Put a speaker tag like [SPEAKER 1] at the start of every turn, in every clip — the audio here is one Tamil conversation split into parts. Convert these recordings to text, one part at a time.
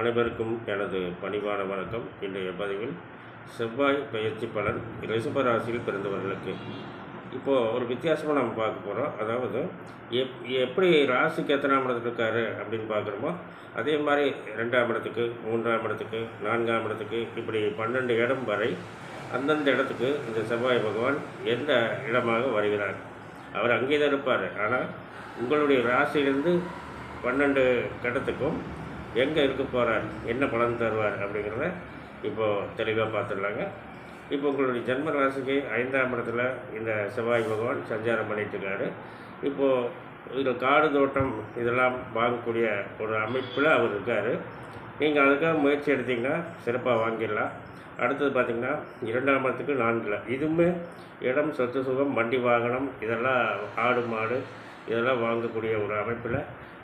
[SPEAKER 1] அனைவருக்கும் எனது பணிவான வணக்கம். இன்றைய பதிவில் செவ்வாய் பயிற்சி பலன் ரிஷப ராசியில் பிறந்தவர்களுக்கு. இப்போது ஒரு வித்தியாசமாக நம்ம பார்க்க போகிறோம் அதாவது எப் எப்படி ராசிக்கு எத்தனாம் இடத்துல இருக்காரு அப்படின்னு பார்க்குறோமோ அதே மாதிரி ரெண்டாம் இடத்துக்கு மூன்றாம் இடத்துக்கு நான்காம் இடத்துக்கு இப்படி பன்னெண்டு இடம் வரை அந்தந்த இடத்துக்கு இந்த செவ்வாய் பகவான் எந்த இடமாக வருகிறார்? அவர் அங்கே தான் இருப்பார். ஆனால் உங்களுடைய ராசியிலிருந்து பன்னெண்டு கட்டத்துக்கும் எங்கே இருக்க போகிறார் என்ன பலன் தருவார் அப்படிங்கிறத இப்போது தெளிவாக பார்த்துடலாங்க. இப்போ உங்களுடைய ஜென்ம ராசிக்கு ஐந்தாம் இடத்துல இந்த செவ்வாய் பகவான் சஞ்சாரம் பண்ணிட்டுருக்காரு. இப்போது இதில் காடு தோட்டம் இதெல்லாம் வாங்கக்கூடிய ஒரு அமைப்பில் அவர் இருக்கார். நீங்கள் அதுக்காக முயற்சி எடுத்தீங்கன்னா சிறப்பாக வாங்கிடலாம். அடுத்தது பார்த்திங்கன்னா இரண்டாம் இடத்துக்கு நான்கில். இதுவுமே இடம் சொத்து சுகம் வண்டி வாகனம் இதெல்லாம் ஆடு மாடு இதெல்லாம் வாங்கக்கூடிய ஒரு அமைப்பில்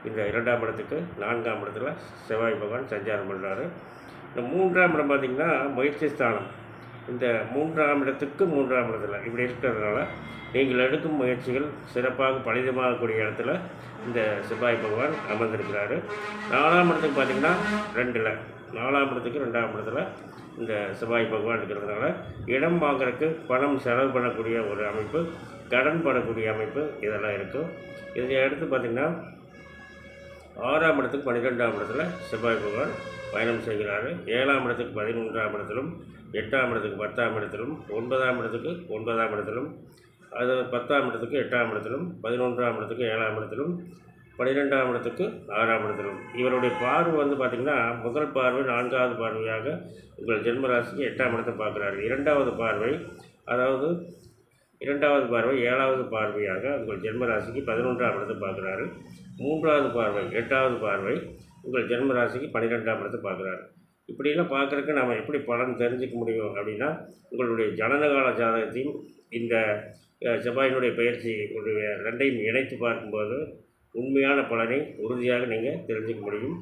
[SPEAKER 1] இந்த இரண்டாம் இடத்துக்கு நான்காம் இடத்துல செவ்வாய் பகவான் சஞ்சாரம் பண்ணுறாரு இந்த மூன்றாம் இடம் பார்த்திங்கன்னா முயற்சி ஸ்தானம். இந்த மூன்றாம் இடத்துக்கு மூன்றாம் இடத்துல இப்படி இருக்கிறதுனால நீங்கள் எடுக்கும் முயற்சிகள் சிறப்பாக பலிதமாகக்கூடிய இடத்துல இந்த செவ்வாய் பகவான் அமர்ந்திருக்கிறாரு. நாலாம் இடத்துக்கு பார்த்திங்கன்னா ரெண்டில் நாலாம் இடத்துக்கு ரெண்டாம் இடத்துல இந்த செவ்வாய் பகவான் இருக்கிறதுனால இடம் வாங்குறதுக்கு பணம் செலவு பண்ணக்கூடிய ஒரு அமைப்பு கடன் படக்கூடிய அமைப்பு இதெல்லாம் இருக்கும். இதை எடுத்து பார்த்திங்கன்னா ஆறாம் இடத்துக்கு பன்னிரெண்டாம் இடத்துல செவ்வாய் பகவான் பயணம் செய்கிறார். ஏழாம் இடத்துக்கு பதினொன்றாம் இடத்திலும் எட்டாம் இடத்துக்கு பத்தாம் இடத்திலும் ஒன்பதாம் இடத்துக்கு ஒன்பதாம் இடத்திலும் அது பத்தாம் இடத்துக்கு எட்டாம் இடத்திலும் பதினொன்றாம் இடத்துக்கு ஏழாம் இடத்திலும் பன்னிரெண்டாம் இடத்துக்கு ஆறாம் இடத்திலும். இவருடைய பார்வை வந்து பார்த்திங்கன்னா முதல் பார்வை நான்காவது பார்வையாக உங்கள் ஜென்மராசிக்கு எட்டாம் இடத்தை பார்க்குறாரு. இரண்டாவது பார்வை அதாவது இரண்டாவது பார்வை ஏழாவது பார்வையாக உங்கள் ஜென்மராசிக்கு பதினொன்றாம் இடத்தை பார்க்குறாரு. மூன்றாவது பார்வை எட்டாவது பார்வை உங்கள் ஜென்மராசிக்கு பன்னிரெண்டாம் இடத்தை பார்க்குறாரு. இப்படியெல்லாம் பார்க்குறக்கு நம்ம எப்படி பலன் தெரிஞ்சுக்க முடியும் அப்படின்னா உங்களுடைய ஜனனகால ஜாதகத்தையும் இந்த செவ்வாயினுடைய பயிற்சி உடைய ரெண்டையும் இணைத்து பார்க்கும்போது உண்மையான பலனை உறுதியாக நீங்கள் தெரிஞ்சுக்க முடியும்.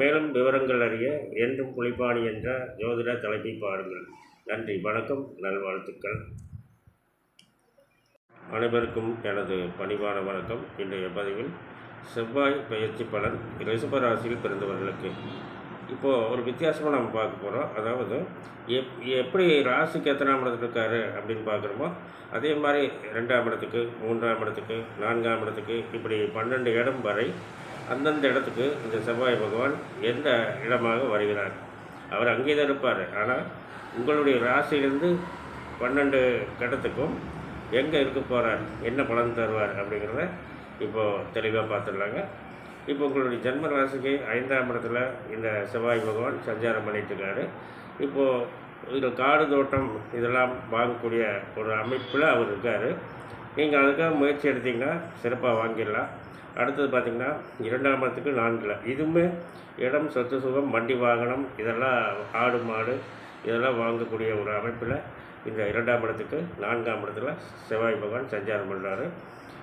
[SPEAKER 1] மேலும் விவரங்கள் அறிய என்றும் குளிப்பாணி என்ற ஜோதிட தலைப்பை பாருங்கள். நன்றி வணக்கம் நல்வாழ்த்துக்கள். அனைவருக்கும் எனது பணிவான வணக்கம். இன்றைய பதிவில் செவ்வாய் பயிற்சி பலன் ரிஷப ராசியில் பிறந்தவர்களுக்கு. இப்போது ஒரு வித்தியாசமாக நம்ம பார்க்க போகிறோம் அதாவது எப் எப்படி ராசிக்கு எத்தனாம் இடத்துல இருக்காரு அப்படின்னு பார்க்குறோமோ அதே மாதிரி ரெண்டாம் இடத்துக்கு மூன்றாம் இடத்துக்கு நான்காம் இடத்துக்கு இப்படி பன்னெண்டு இடம் வரை அந்தந்த இடத்துக்கு இந்த செவ்வாய் பகவான் எந்த இடமாக வருகிறார்? அவர் அங்கே தான் இருப்பார். ஆனால் உங்களுடைய ராசியிலிருந்து பன்னெண்டு கட்டத்துக்கும் எங்கே இருக்க போகிறார் என்ன பலன் தருவார் அப்படிங்கிறத இப்போது தெளிவாக பார்த்துடலாங்க. இப்போ உங்களுடைய ஜென்ம ராசிக்கு ஐந்தாம் இடத்துல இந்த செவ்வாய் பகவான் சஞ்சாரம் பண்ணிட்டு இருக்காரு இப்போது இதில் காடு தோட்டம் இதெல்லாம் வாங்கக்கூடிய ஒரு அமைப்பில் அவர் இருக்கார். நீங்கள் அதுக்காக முயற்சி எடுத்தீங்கன்னா சிறப்பாக வாங்கிடலாம். அடுத்தது பார்த்திங்கன்னா இரண்டாம் இடத்துக்கு நான்கில். இதுவுமே இடம் சொத்து சுகம் வண்டி வாகனம் இதெல்லாம் ஆடு மாடு இதெல்லாம் வாங்கக்கூடிய ஒரு அமைப்பில் இந்த இரண்டாம் இடத்துக்கு நான்காம் இடத்துல செவ்வாய் பகவான் சஞ்சாரம் பண்ணுறாரு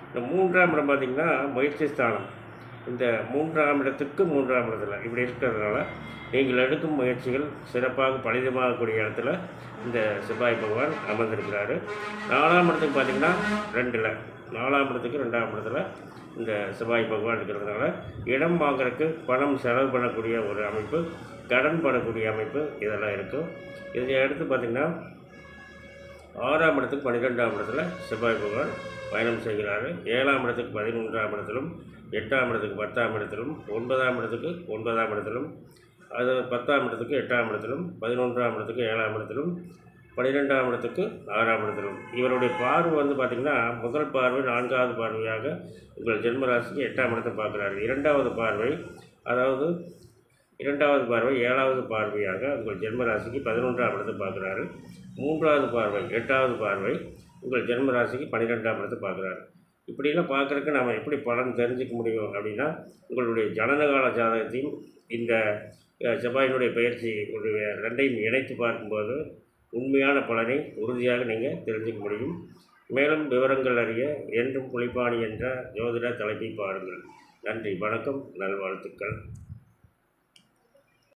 [SPEAKER 1] இந்த மூன்றாம் இடம் பார்த்திங்கன்னா முயற்சி ஸ்தானம். இந்த மூன்றாம் இடத்துக்கு மூன்றாம் இடத்துல இப்படி இருக்கிறதுனால நீங்கள் எடுக்கும் முயற்சிகள் சிறப்பாக பலிதமாகக்கூடிய இடத்துல இந்த செவ்வாய் பகவான் அமர்ந்திருக்கிறாரு. நாலாம் இடத்துக்கு பார்த்திங்கன்னா ரெண்டில். நாலாம் இடத்துக்கு ரெண்டாம் இடத்துல இந்த செவ்வாய் பகவான் இருக்கிறதுனால இடம் வாங்குறதுக்கு பணம் செலவு பண்ணக்கூடிய ஒரு அமைப்பு கடன் படக்கூடிய அமைப்பு இதெல்லாம் இருக்கும். இதை எடுத்து பார்த்திங்கன்னா ஆறாம் இடத்துக்கு பன்னிரெண்டாம் இடத்துல செவ்வாய் பகவான் பயணம் செய்கிறார். ஏழாம் இடத்துக்கு பதினொன்றாம் இடத்திலும் எட்டாம் இடத்துக்கு பத்தாம் இடத்திலும் ஒன்பதாம் இடத்துக்கு ஒன்பதாம் இடத்திலும் அது பத்தாம் இடத்துக்கு எட்டாம் இடத்திலும் பதினொன்றாம் இடத்துக்கு ஏழாம் இடத்திலும் பன்னிரெண்டாம் இடத்துக்கு ஆறாம் இடத்திலும். இவருடைய பார்வை வந்து பார்த்திங்கன்னா முதல் பார்வை நான்காவது பார்வையாக உங்கள் ஜென்மராசிக்கு எட்டாம் இடத்தை பார்க்குறாரு. இரண்டாவது பார்வை அதாவது இரண்டாவது பார்வை ஏழாவது பார்வையாக உங்கள் ஜென்மராசிக்கு பதினொன்றாம் இடத்தை பார்க்குறாரு. மூன்றாவது பார்வை எட்டாவது பார்வை உங்கள் ஜென்மராசிக்கு பன்னிரெண்டாம் இடத்தை பார்க்குறாரு. இப்படிலாம் பார்க்குறதுக்கு நம்ம எப்படி பலன் தெரிஞ்சுக்க முடியும் அப்படின்னா உங்களுடைய ஜனனகால ஜாதகத்தையும் இந்த செவ்வாயினுடைய பயிற்சி உங்களுடைய ரெண்டையும் இணைத்து பார்க்கும்போது உண்மையான பலனை உறுதியாக நீங்கள் தெரிஞ்சுக்க முடியும். மேலும் விவரங்கள் அறிய என்றும் குளிப்பாணி என்ற ஜோதிட தலைப்பை பாருங்கள். நன்றி வணக்கம் நல்வாழ்த்துக்கள்.